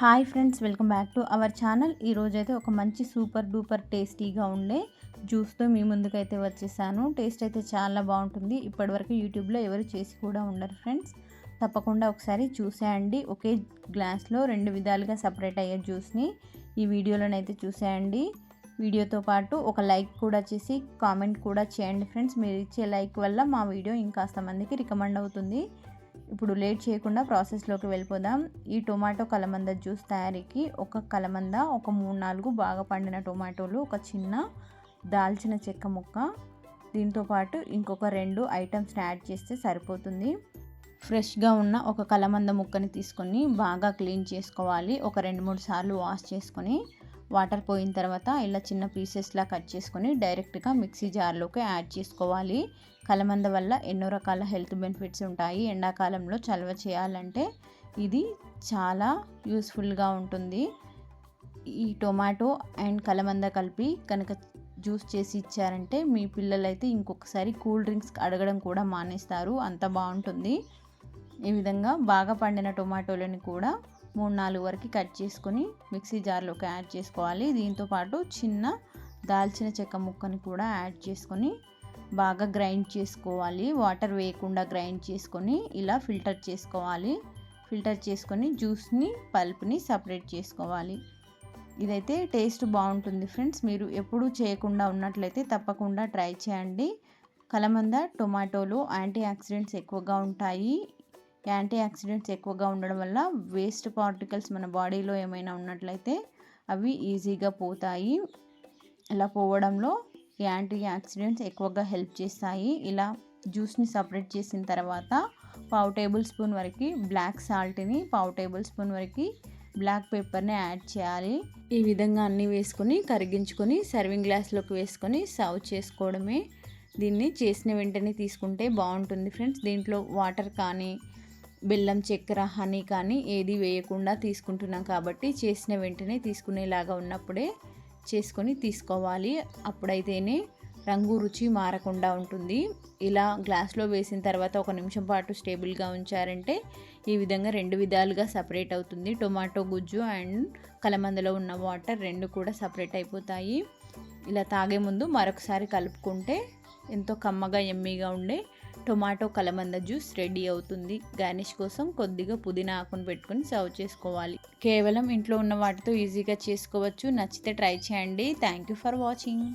Hi friends welcome back to our channel. ఈరోజైతే ఒక మంచి సూపర్ డూపర్ టేస్టీగా ఉండే జ్యూస్తో మీ ముందుకైతే వచ్చేసాను. టేస్ట్ అయితే చాలా బాగుంటుంది. ఇప్పటివరకు యూట్యూబ్లో ఎవరు చేసి కూడా ఉండరు ఫ్రెండ్స్. తప్పకుండా ఒకసారి చూసేయండి. ఒకే గ్లాస్లో రెండు విధాలుగా సపరేట్ అయ్యే జ్యూస్ని ఈ వీడియోలోనైతే చూసేయండి. వీడియోతో పాటు ఒక లైక్ కూడా చేసి కామెంట్ కూడా చేయండి ఫ్రెండ్స్. మీరు ఇచ్చే లైక్ వల్ల మా వీడియో ఇంకాస్త మందికి రికమెండ్ అవుతుంది. ఇప్పుడు లేట్ చేయకుండా ప్రాసెస్లోకి వెళ్ళిపోదాం. ఈ టొమాటో కలమంద జ్యూస్ తయారీకి ఒక కలమంద ఒక మూడు నాలుగు బాగా పండిన టొమాటోలు ఒక చిన్న దాల్చిన చెక్క ముక్క దీంతోపాటు ఇంకొక రెండు ఐటమ్స్ని యాడ్ చేస్తే సరిపోతుంది. ఫ్రెష్గా ఉన్న ఒక కలమంద ముక్కని తీసుకొని బాగా క్లీన్ చేసుకోవాలి. ఒక రెండు మూడు సార్లు వాష్ చేసుకొని వాటర్ పోయిన తర్వాత ఇలా చిన్న పీసెస్లా కట్ చేసుకొని డైరెక్ట్గా మిక్సీ జార్లోకి యాడ్ చేసుకోవాలి. కలమంద వల్ల ఎన్నో రకాల హెల్త్ బెనిఫిట్స్ ఉంటాయి. ఎండాకాలంలో చలవ చేయాలంటే ఇది చాలా యూస్ఫుల్గా ఉంటుంది. ఈ టొమాటో అండ్ కలమంద కలిపి కనుక జ్యూస్ చేసి ఇచ్చారంటే మీ పిల్లలైతే ఇంకొకసారి కూల్ డ్రింక్స్ అడగడం కూడా మానేస్తారు. అంత బాగుంటుంది. ఈ విధంగా బాగా పండిన టొమాటోలని కూడా మూడు నాలుగు వరకు కట్ చేసుకొని మిక్సీ జార్లోకి యాడ్ చేసుకోవాలి. దీంతోపాటు చిన్న దాల్చిన చెక్క ముక్కని కూడా యాడ్ చేసుకొని బాగా గ్రైండ్ చేసుకోవాలి. వాటర్ వేయకుండా గ్రైండ్ చేసుకొని ఇలా ఫిల్టర్ చేసుకోవాలి. ఫిల్టర్ చేసుకొని జ్యూస్ని పల్ప్ని సపరేట్ చేసుకోవాలి. ఇదైతే టేస్ట్ బాగుంటుంది ఫ్రెండ్స్. మీరు ఎప్పుడూ చేయకుండా ఉన్నట్లయితే తప్పకుండా ట్రై చేయండి. కలమంద టొమాటోలో యాంటీ ఆక్సిడెంట్స్ ఎక్కువగా ఉంటాయి. యాంటీ ఆక్సిడెంట్స్ ఎక్కువగా ఉండడం వల్ల వేస్ట్ పార్టికల్స్ మన బాడీలో ఏమైనా ఉన్నట్లయితే అవి ఈజీగా పోతాయి. ఇలా పోవడంలో యాంటీ ఆక్సిడెంట్స్ ఎక్కువగా హెల్ప్ చేస్తాయి. ఇలా జ్యూస్ని సపరేట్ చేసిన తర్వాత పావు టేబుల్ స్పూన్ వరకు బ్లాక్ సాల్ట్ని పావు టేబుల్ స్పూన్ వరకు బ్లాక్ పేపర్ని యాడ్ చేయాలి. ఈ విధంగా అన్నీ వేసుకొని కరిగించుకొని సర్వింగ్ గ్లాస్లోకి వేసుకొని సర్వ్ చేసుకోవడమే. దీన్ని చేసిన వెంటనే తీసుకుంటే బాగుంటుంది ఫ్రెండ్స్. దీంట్లో వాటర్ కానీ బెల్లం చక్కెర హనీ కానీ ఏది వేయకుండా తీసుకుంటున్నాం కాబట్టి చేసిన వెంటనే తీసుకునేలాగా ఉన్నప్పుడే చేసుకొని తీసుకోవాలి. అప్పుడైతేనే రంగు రుచి మారకుండా ఉంటుంది. ఇలా గ్లాస్లో వేసిన తర్వాత ఒక నిమిషం పాటు స్టేబుల్గా ఉంచారంటే ఈ విధంగా రెండు విధాలుగా సపరేట్ అవుతుంది. టొమాటో గుజ్జు అండ్ కలమందలో ఉన్న వాటర్ రెండు కూడా సపరేట్ అయిపోతాయి. ఇలా తాగే ముందు మరొకసారి కలుపుకుంటే ఎంతో కమ్మగా ఎమ్మీగా ఉండే టొమాటో కలమంద జ్యూస్ రెడీ అవుతుంది. గార్నిష్ కోసం కొద్దిగా పుదీనా ఆకును పెట్టుకుని సర్వ్ చేసుకోవాలి. కేవలం ఇంట్లో ఉన్న వాటితో ఈజీగా చేసుకోవచ్చు. నచ్చితే ట్రై చేయండి. Thank you for watching.